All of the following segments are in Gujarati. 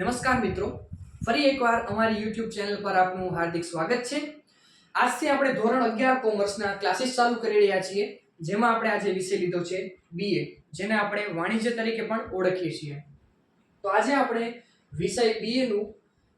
નમસ્કાર મિત્રો. ફરી એકવાર અમારી યુટ્યુબ ચેનલ પર આપનું હાર્દિક સ્વાગત છે. આજથી આપણે ધોરણ અગિયાર કોમર્સના ક્લાસીસ ચાલુ કરી રહ્યા છીએ. જેમાં આપણે આજે વિષય લીધો છે બીએ જેને આપણે વાણિજ્ય તરીકે પણ ઓળખીએ છીએ. તો આજે આપણે વિષય BA નું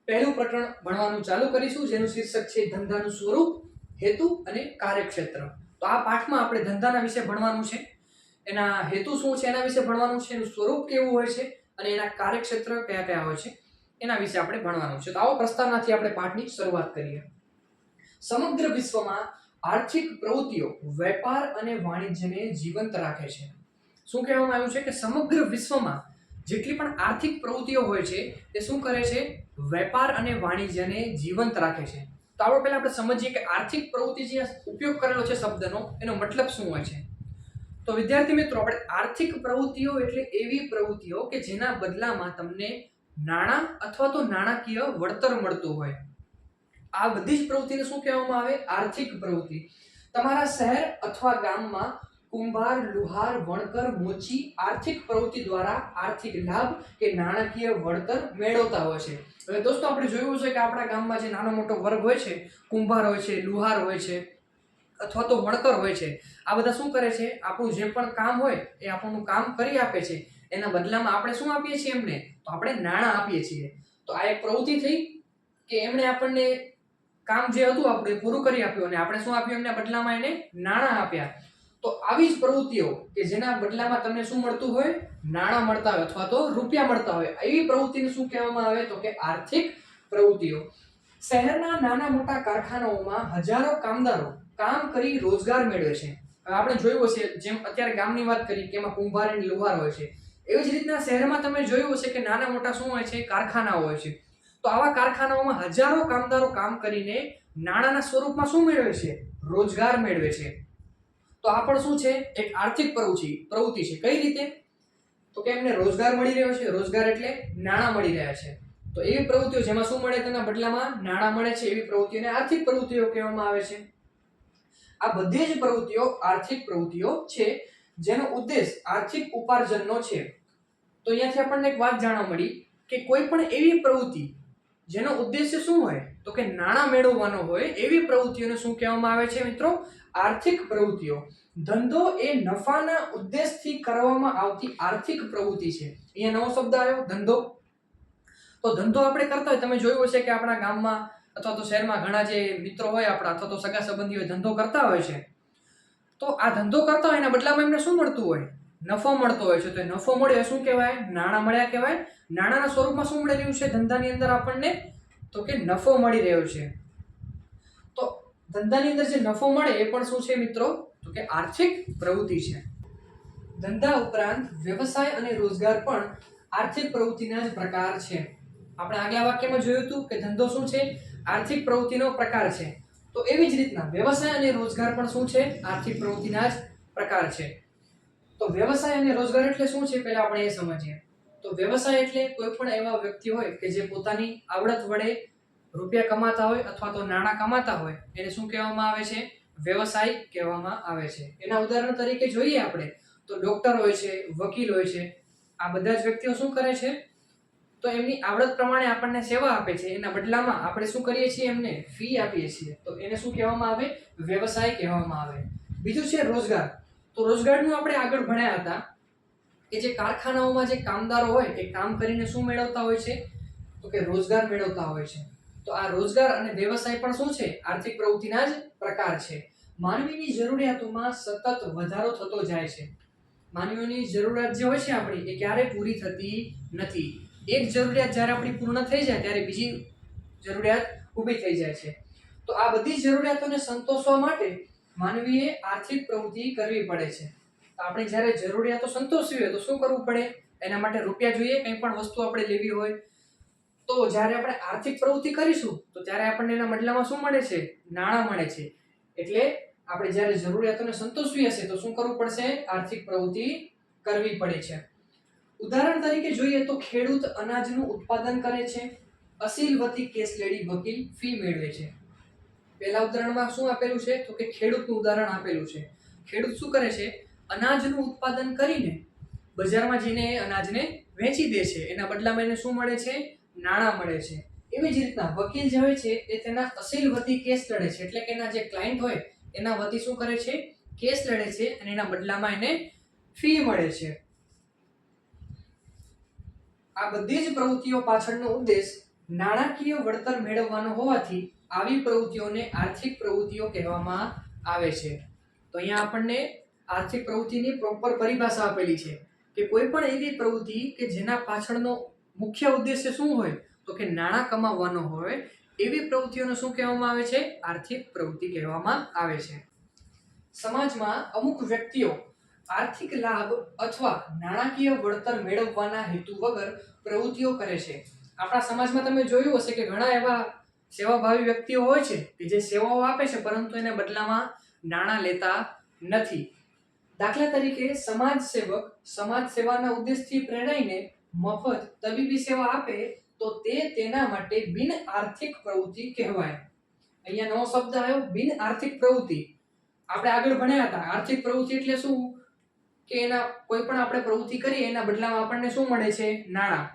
પહેલું પ્રકરણ ભણવાનું ચાલુ કરીશું, જેનું શીર્ષક છે ધંધાનું સ્વરૂપ, હેતુ અને કાર્યક્ષેત્ર. તો આ પાઠમાં આપણે ધંધાના વિશે ભણવાનું છે. એના હેતુ શું છે, એના વિશે ભણવાનું છે, એનું સ્વરૂપ કેવું હોય છે અને એના કાર્યક્ષેત્ર કયા કયા હોય છે, એના વિશે આપણે ભણવાનું છે. તો આવો પ્રસ્તાવનાથી આપણે પાઠની શરૂઆત કરીએ. સમગ્ર વિશ્વમાં આર્થિક પ્રવૃત્તિઓ વેપાર અને વાણિજ્યને જીવંત રાખે છે. શું કહેવામાં આવ્યું છે કે સમગ્ર વિશ્વમાં જેટલી પણ આર્થિક પ્રવૃત્તિઓ હોય છે, તે શું કરે છે? વેપાર અને વાણિજ્યને જીવંત રાખે છે. તો આપણે પહેલાં આપણે સમજીએ કે આર્થિક પ્રવૃત્તિ જે ઉપયોગ કરેલો છે શબ્દનો, એનો મતલબ શું હોય છે? તો વિદ્યાર્થી મિત્રો, આપણે આર્થિક પ્રવૃત્તિઓ એટલે એવી પ્રવૃત્તિઓ કે જેના બદલામાં તમને નાણાં અથવા તો નાણાકીય વળતર મળતું હોય. આ બધી જ પ્રવૃત્તિને શું કહેવામાં આવે? આર્થિક પ્રવૃત્તિ. તમારા શહેર અથવા ગામમાં કુંભાર, લુહાર, વણકર, મોચી આર્થિક પ્રવૃત્તિ દ્વારા આર્થિક લાભ કે નાણાકીય વળતર મેળવતા હોય છે. હવે દોસ્તો, આપણે જોયું છે કે આપણા ગામમાં જે નાનો મોટો વર્ગ હોય છે, કુંભાર હોય છે, લુહાર હોય છે અથવા તો વણકર હોય છે. આ બધા શું કરે છે? આપણું જે પણ કામ હોય એ આપણું કામ કરી આપે છે. એના બદલામાં આપણે શું આપીએ છીએ એમને? તો આપણે નાણાં આપીએ છીએ. તો આ એક પ્રવૃત્તિ થઈ કે એમણે આપણને કામ જે હતું આપણું પૂરું કરી આપ્યું અને આપણે શું આપ્યું એમને? બદલામાં એને નાણાં આપ્યા. તો આવી જ પ્રવૃત્તિઓ કે જેના બદલામાં તમને શું મળતું હોય? નાણાં મળતા હોય અથવા તો રૂપિયા મળતા હોય. એવી પ્રવૃત્તિને શું કહેવામાં આવે? તો કે આર્થિક પ્રવૃત્તિઓ. શહેરના નાના મોટા કારખાનાઓમાં હજારો કામદારો કામ કરી રોજગાર મેળવે છે. આપણે જોયું હશે, જેમ અત્યારે ગામની વાત કરી કે એમાં કુંભાર અને લુહાર હોય છે. એવી જ રીતના શહેરમાં તમે જોયું હશે કે નાના મોટા શું હોય છે? કારખાનાઓ હોય છે. તો આવા કારખાનાઓમાં હજારો કામદારો કામ કરીને નાણાંના સ્વરૂપમાં શું મેળવે છે? રોજગાર મેળવે છે. તો આ પણ શું છે? એક આર્થિક પ્રવૃત્તિ પ્રવૃત્તિ છે. કઈ રીતે? તો કે એમને રોજગાર મળી રહ્યો છે. રોજગાર એટલે નાણાં મળી રહ્યા છે. તો એવી પ્રવૃત્તિઓ જેમાં શું મળે? તેના બદલામાં નાણાં મળે છે. એવી પ્રવૃત્તિઓને આર્થિક પ્રવૃત્તિઓ કહેવામાં આવે છે. આ બધી જ પ્રવૃત્તિઓ આર્થિક પ્રવૃત્તિઓ છે, જેનો ઉદ્દેશ આર્થિક ઉપાર્જનનો છે. તો અહીંયાથી આપણને એક વાત જાણવા મળી કે કોઈ પણ એવી પ્રવૃત્તિ જેનો ઉદ્દેશ્ય શું હોય? તો કે નાણાં મેળવવાનો હોય, એવી પ્રવૃત્તિઓને શું કહેવામાં આવે છે મિત્રો? આર્થિક પ્રવૃત્તિઓ. ધંધો એ નફાના ઉદ્દેશથી કરવામાં આવતી આર્થિક પ્રવૃત્તિ છે. અહીંયા નવો શબ્દ આવ્યો, ધંધો. તો ધંધો આપણે કરતા હોય, તમે જોયું હશે કે આપણા ગામમાં અથવા તો શહેરમાં ઘણા જે મિત્રો હોય આપણા, અથવા તો સગા સંબંધી હોય ધંધો કરતા હોય છે, તો આ ધંધો કરતા હોય એના બદલામાં એમને શું મળતું હોય? નફો મળતો હોય છે. તો એ નફો મળે શું કહેવાય? નાણાં મળ્યા કહેવાય. નાણાંના સ્વરૂપમાં શું મળી રહ્યું છે? ધંધાની અંદર આપણને તો કે નફો મળી રહ્યો છે. તો ધંધાની અંદર જે નફો મળે એ પણ શું છે મિત્રો? તો કે આર્થિક પ્રવૃત્તિ છે. ધંધા ઉપરાંત વ્યવસાય અને રોજગાર પણ આર્થિક પ્રવૃત્તિના જ પ્રકાર છે. આપણે આગલા વાક્યમાં જોયું હતું કે ધંધો શું છે? આર્થિક પ્રવૃત્તિનો પ્રકાર છે. તો એવી જ રીતના વ્યવસાય અને રોજગાર પણ શું છે? આર્થિક પ્રવૃત્તિના જ પ્રકાર છે. તો વ્યવસાય અને રોજગાર એટલે શું છે? પહેલા આપણે એ સમજીએ. તો વ્યવસાય એટલે કોઈ પણ એવા વ્યક્તિ હોય કે જે પોતાની આવડત વડે રૂપિયા કમાતા હોય અથવા તો નાણાં કમાતા હોય, એને શું કહેવામાં આવે છે? વ્યવસાય કહેવામાં આવે છે. એના ઉદાહરણ તરીકે જોઈએ આપણે, તો ડોક્ટર હોય છે, વકીલ હોય છે, આ બધા જ વ્યક્તિઓ શું કરે છે? તો એમની આવડત પ્રમાણે આપણને સેવા આપે છે, એના બદલામાં આપણે શું કરીએ છીએ? એમને ફી આપીએ છીએ. તો એને શું કહેવામાં આવે? વ્યવસાય કહેવામાં આવે. બીજું છે રોજગાર. તો રોજગારનું આપણે આગળ ભણ્યા હતા કે જે કારખાનાઓમાં જે કામદારો હોય, એ કામ કરીને શું મેળવતા હોય છે? તો કે રોજગાર મેળવતા હોય છે. તો આ રોજગાર અને વ્યવસાય પણ શું છે? આર્થિક પ્રવૃત્તિના જ પ્રકાર છે. માનવીની જરૂરિયાતોમાં સતત વધારો થતો જાય છે. માનવીની જરૂરિયાત જે હોય છે આપણી, એ ક્યારેય પૂરી થતી નથી. એક જરૂરિયાત જ્યારે આપણી પૂર્ણ થઈ જાય ત્યારે બીજી જરૂરિયાત ઊભી થઈ જાય છે. તો આ બધી જરૂરિયાતોને સંતોષવા માટે માનવીએ આર્થિક પ્રવૃત્તિ કરવી પડે છે. તો આપણે જ્યારે જરૂરિયાતો સંતોષવી હોય તો શું કરવું પડે? એના માટે રૂપિયા જોઈએ, કંઈ પણ વસ્તુ આપણે લેવી હોય. તો જ્યારે આપણે આર્થિક પ્રવૃત્તિ કરીશું, તો ત્યારે આપણને એના બદલામાં શું મળે છે? નાણાં મળે છે. એટલે આપણે જ્યારે જરૂરિયાતોને સંતોષવી હશે તો શું કરવું પડશે? આર્થિક પ્રવૃત્તિ કરવી પડે છે. ઉદાહરણ તરીકે જોઈએ તો ખેડૂત અનાજનું ઉત્પાદન કરે છે. અસીલવતી કેસ લેડી વકીલ ફી મેળવે છે. પહેલા ઉદાહરણમાં શું આપેલું છે? તો કે ખેડૂતનું ઉદાહરણ આપેલું છે. ખેડૂત શું કરે છે? અનાજનું ઉત્પાદન કરીને બજારમાં જઈને અનાજને વેચી દે છે. એના બદલામાં એને શું મળે છે? નાણાં મળે છે. એવી જ રીતના વકીલ જે હોય છે એ તેના અસીલ વતી કેસ લડે છે. એટલે કે એના જે ક્લાયન્ટ હોય એના વતી શું કરે છે? કેસ લડે છે અને એના બદલામાં એને ફી મળે છે. આ બધી જ પ્રવૃત્તિઓ પાછળનો ઉદ્દેશ નાણાકીય વળતર મેળવવાનો હોવાથી આવી પ્રવૃત્તિઓને આર્થિક પ્રવૃત્તિઓ કહેવામાં આવે છે. તો અહીંયા આપણને આર્થિક પ્રવૃત્તિની પ્રોપર પરિભાષા આપેલી છે કે કોઈ પણ એવી પ્રવૃત્તિ કે જેના પાછળનો મુખ્ય ઉદ્દેશ્ય શું હોય તો કે નાણાં કમાવવાનો હોય, એવી પ્રવૃત્તિઓને શું કહેવામાં આવે છે? આર્થિક પ્રવૃત્તિ કહેવામાં આવે છે. સમાજમાં અમુક વ્યક્તિઓ આર્થિક લાભ અથવા નાણાકીય વળતર મેળવવાના હેતુ વગર પ્રવૃત્તિઓ કરે છે. આપણા સમાજમાં તમે જોયું હશે કે ઘણા એવા સેવાભાવી વ્યક્તિઓ હોય છે કે જે સેવાઓ આપે છે, પરંતુ એને બદલામાં નાણાં લેતા નથી. દાખલા તરીકે સમાજ સેવક સમાજ સેવાના ઉદ્દેશથી પ્રેરાઈને મફત તબીબી સેવા આપે તો તે તેના માટે બિન આર્થિક પ્રવૃત્તિ કહેવાય. અહીંયા નવો શબ્દ આવ્યો, બિન આર્થિક પ્રવૃત્તિ. આપણે આગળ ભણ્યા હતા. આર્થિક પ્રવૃત્તિ એટલે શું? કે એના કોઈ પણ આપણે પ્રવૃત્તિ કરીએ, એના બદલામાં આપણને શું મળે છે? નાણાં.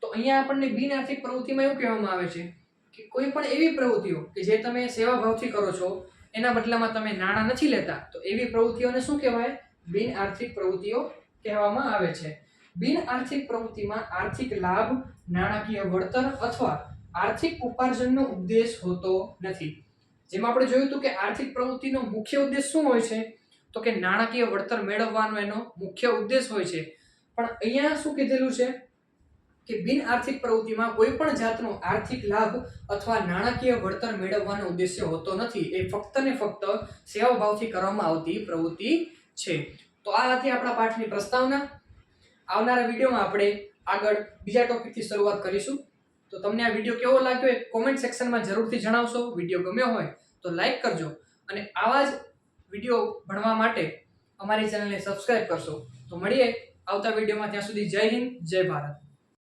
તો અહીંયા આપણને બિન આર્થિક પ્રવૃત્તિમાં એવું કહેવામાં આવે છે કે કોઈ પણ એવી પ્રવૃત્તિઓ કે જે તમે સેવાભાવથી કરો છો, એના બદલામાં તમે નાણાં નથી લેતા, તો એવી પ્રવૃત્તિઓને શું કહેવાય? બિન આર્થિક પ્રવૃત્તિઓ કહેવામાં આવે છે. બિન આર્થિક પ્રવૃત્તિમાં આર્થિક લાભ, નાણાકીય વળતર અથવા આર્થિક ઉપાર્જનનો ઉદ્દેશ હોતો નથી. જેમ આપણે જોયું હતું કે આર્થિક પ્રવૃત્તિનો મુખ્ય ઉદ્દેશ શું હોય છે? તો કે નાણાકીય વળતર મેળવવાનો એનો મુખ્ય ઉદ્દેશ હોય છે. પણ અહીંયા શું કીધેલું છે? કે બિન આર્થિક પ્રવૃત્તિમાં કોઈ પણ જાતનો આર્થિક લાભ અથવા નાણાકીય વળતર મેળવવાનો ઉદ્દેશ્ય હોતો નથી. એ ફક્ત ને ફક્ત સેવાભાવથી કરવામાં આવતી પ્રવૃત્તિ છે. તો આ હતી આપણા પાઠની પ્રસ્તાવના. આવનારા વિડીયોમાં આપણે આગળ બીજા ટોપિકથી શરૂઆત કરીશું. તો તમને આ વીડિયો કેવો લાગ્યો એ કોમેન્ટ સેક્શનમાં જરૂરથી જણાવશો. વીડિયો ગમ્યો હોય તો લાઈક કરજો. અને આવા જ વીડિયો ભણવા માટે અમારી ચેનલને સબસ્ક્રાઈબ કરશો. તો મળીએ આવતા વિડીયોમાં. ત્યાં સુધી જય હિન્દ, જય ભારત.